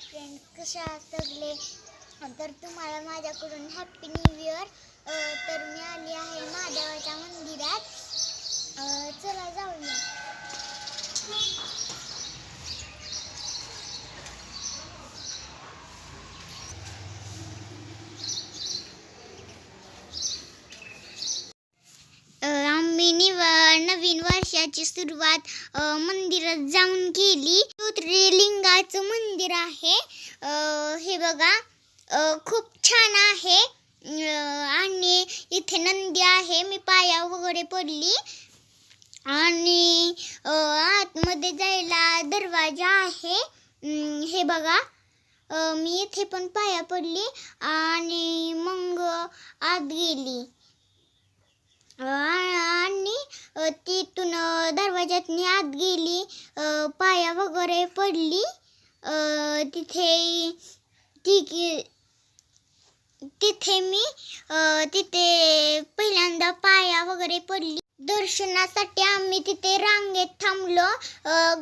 Friend कशा आहात सगळे तर तुम्हाला माझ्याकडून हॅप्पी न्यू इयर तर मी आली आहे महादेवाच्या मंदिरात अ, चला जाऊया अ, आम्ही निव नवीन सुरुवात मंदिरात जाऊन केली ज्योतिर्लिंगाचं मंदिर आहे. हे बघा खूप छान आहे. आणि इथे नंदी आहे. मी पाया वगैरे पडली. आणि आतमध्ये जायला दरवाजा आहे. हे बघा मी इथे पण पाया पडली आणि मग आत गेली. तिथून दरवाज्यातनी आत गेली पाया वगैरे पडली तिथे ती तिथे मी तिथे पहिल्यांदा पाया वगैरे पडली. दर्शनासाठी आम्ही तिथे रांगेत थांबलो.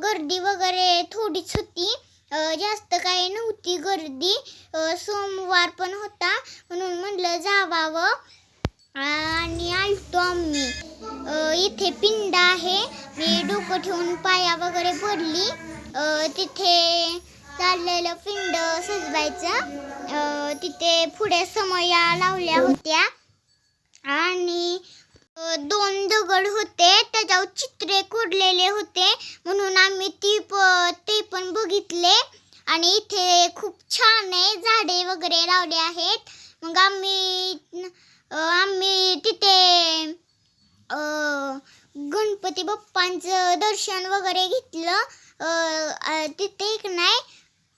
गर्दी वगैरे थोडीच होती. जास्त काही नव्हती गर्दी. सोमवार पण होता. म्हणून म्हटलं जावावं. आणि आलतो आम्ही. इथे पिंड आहे. मी डोकं ठेवून पाया वगैरे पडली. तिथे चाललेलं पिंड सजवायचं. तिथे पुढे समया लावल्या होत्या. आणि दोन दगड होते. त्याच्यावर चित्रे कोरलेले होते. म्हणून आम्ही ती प ते पण बघितले. आणि इथे खूप छान आहे. झाडे वगैरे लावले आहेत. मग आम्ही अ, आम्ही तिथे अ, गणपती त्यांचं दर्शन वगैरे घेतलं. तिथे एक नाही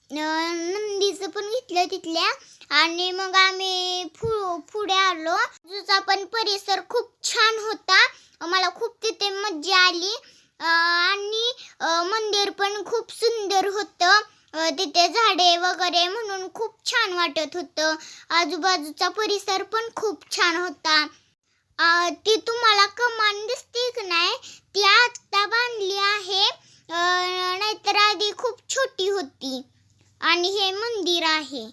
नंदीचं पण घेतलं तिथल्या. आणि मग आम्ही फु पुढे आलो. जुचा पण परिसर खूप छान होता. मला खूप तिथे मज्जा आली. आणि मंदिर पण खूप सुंदर होतं. तिथे झाडे वगैरे म्हणून खूप छान वाटत होतं. आजूबाजूचा परिसर पण खूप छान होता. ती तुम्हाला कमान दिसते की नाही ती आत्ता बांधली आहे. नाहीतर आधी खूप छोटी होती. आणि हे मंदिर आहे.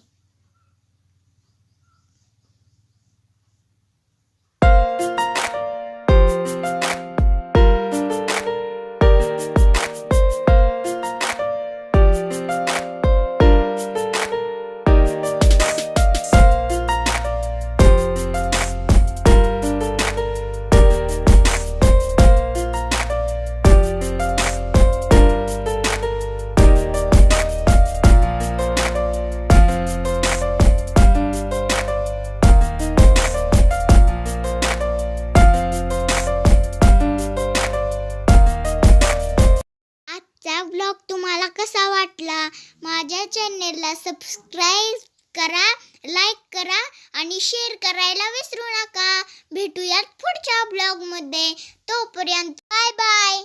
वाटला माझ्या चॅनेलला सबस्क्राईब करा लाईक करा आणि शेअर करायला विसरू नका. भेटूयात पुढच्या ब्लॉगमध्ये तोपर्यंत बाय बाय